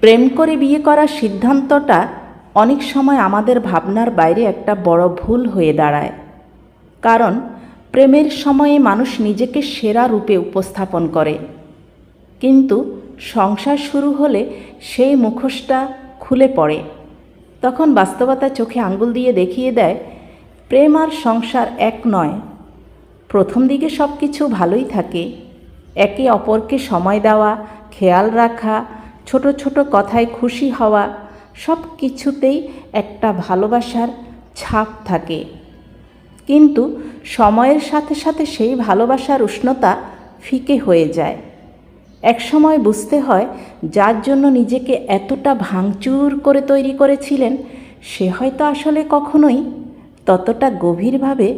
প্রেম করে বিয়ে করার সিদ্ধান্তটা অনেক সময় আমাদের ভাবনার বাইরে একটা বড় ভুল হয়ে দাঁড়ায়। কারণ প্রেমের সময়ে মানুষ নিজেকে সেরা রূপে উপস্থাপন করে। কিন্তু সংসার শুরু হলে সেই মুখোশটা খুলে পড়ে। তখন বাস্তবতা চোখে আঙ্গুল দিয়ে দেখিয়ে দেয়, প্রেম আর সংসার এক নয়। প্রথম দিকে সব কিছু ভালোই থাকে। একে অপরকে সময় দেওয়া, খেয়াল রাখা ছোট ছোট কথায় খুশি হওয়া সব কিছুতেই একটা ভালোবাসার ছাপ থাকে। কিন্তু সময়ের সাথে সাথে সেই ভালোবাসার উষ্ণতা ফিকে হয়ে যায়। একসময় বুঝতে হয়, যার জন্য নিজেকে এতটা ভাঙচুর করে তৈরি করেছিলেন, সে হয়তো আসলে কখনোই ততটা গভীরভাবে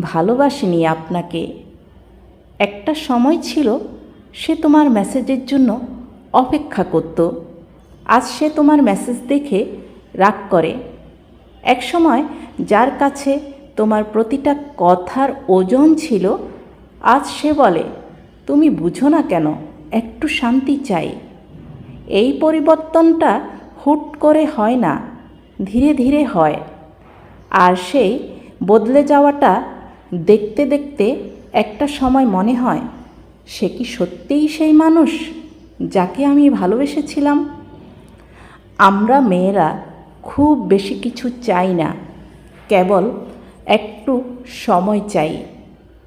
ভালোবাসেনি আপনাকে। একটা সময় ছিল, সে তোমার মেসেজের জন্য অপেক্ষা করত। আজ সে তোমার মেসেজ দেখে রাগ করে। এক সময় যার কাছে তোমার প্রতিটা কথার ওজন ছিল, আজ সে বলে, তুমি বুঝো না কেন, একটু শান্তি চাই। এই পরিবর্তনটা হুট করে হয় না, ধীরে ধীরে হয়। আর সেই বদলে যাওয়াটা দেখতে দেখতে একটা সময় মনে হয়, সে কি সত্যিই সেই মানুষ? যাকে আমি ভালোবেসেছিলাম, আমরা মেয়েরা খুব বেশি কিছু চাই না, কেবল একটু সময় চাই,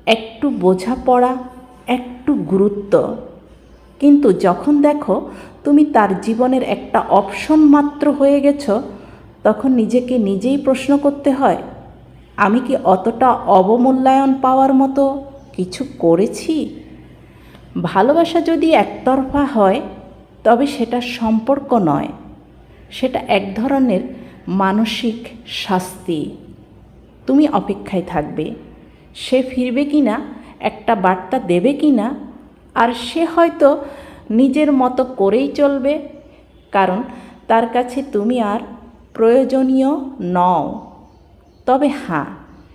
একটু বোঝাপড়া, একটু গুরুত্ব। কিন্তু যখন দেখো তুমি তার জীবনের একটা অপশন মাত্র হয়ে গেছ, তখন নিজেকে নিজেই প্রশ্ন করতে হয়, আমি কি অতটা অবমূল্যায়ন পাওয়ার মতো কিছু করেছি? ভালোবাসা যদি একতরফা হয়, তবে সেটা সম্পর্ক নয়। সেটা এক ধরনের মানসিক শাস্তি। তুমি অপেক্ষায় থাকবে। সে ফিরবে কি না একটা বার্তা দেবে কি না আর সে হয়তো নিজের মতো করেই চলবে, কারণ তার কাছে তুমি আর প্রয়োজনীয় নও। তবে হ্যাঁ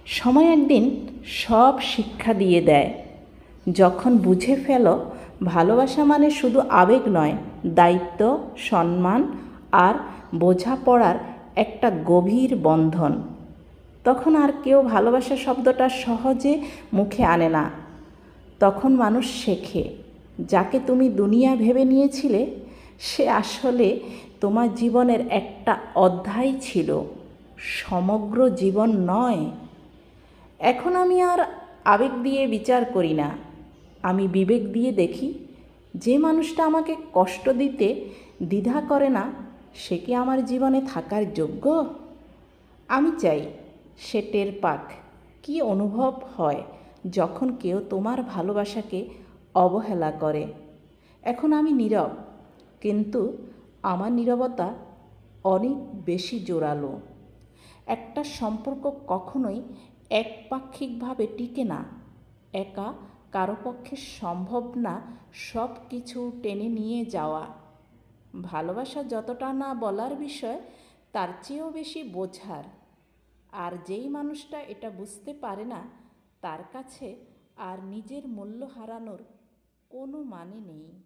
সময় একদিন সব শিক্ষা দিয়ে দেয়। যখন বুঝে ফেলো, ভালোবাসা মানে শুধু আবেগ নয়, দায়িত্ব, সম্মান আর বোঝাপড়ার একটা গভীর বন্ধন। তখন আর কেউ ভালোবাসা শব্দটা সহজে মুখে আনে না। তখন মানুষ শেখে, যাকে তুমি দুনিয়া ভেবে নিয়েছিলে, সে আসলে তোমার জীবনের একটা অধ্যায় ছিল, সমগ্র জীবন নয়। এখন আমি আর আবেগ দিয়ে বিচার করি না। আমি বিবেক দিয়ে দেখি, যে মানুষটা আমাকে কষ্ট দিতে দ্বিধা করে না, সে কি আমার জীবনে থাকার যোগ্য? আমি চাই সে টের পাক, কী অনুভব হয় যখন কেউ তোমার ভালোবাসাকে অবহেলা করে। এখন আমি নীরব, কিন্তু আমার নীরবতা অনেক বেশি জোরালো। একটা সম্পর্ক কখনোই একপাক্ষিকভাবে টিকে না, একা কারও পক্ষে সম্ভব না সব কিছু টেনে নিয়ে যাওয়া। ভালোবাসা যতটা না বলার বিষয়, তার চেয়েও বেশি বোঝার। আর যেই মানুষটা এটা বুঝতে পারে না, তার কাছে আর নিজের মূল্য হারানোর কোনো মানে নেই।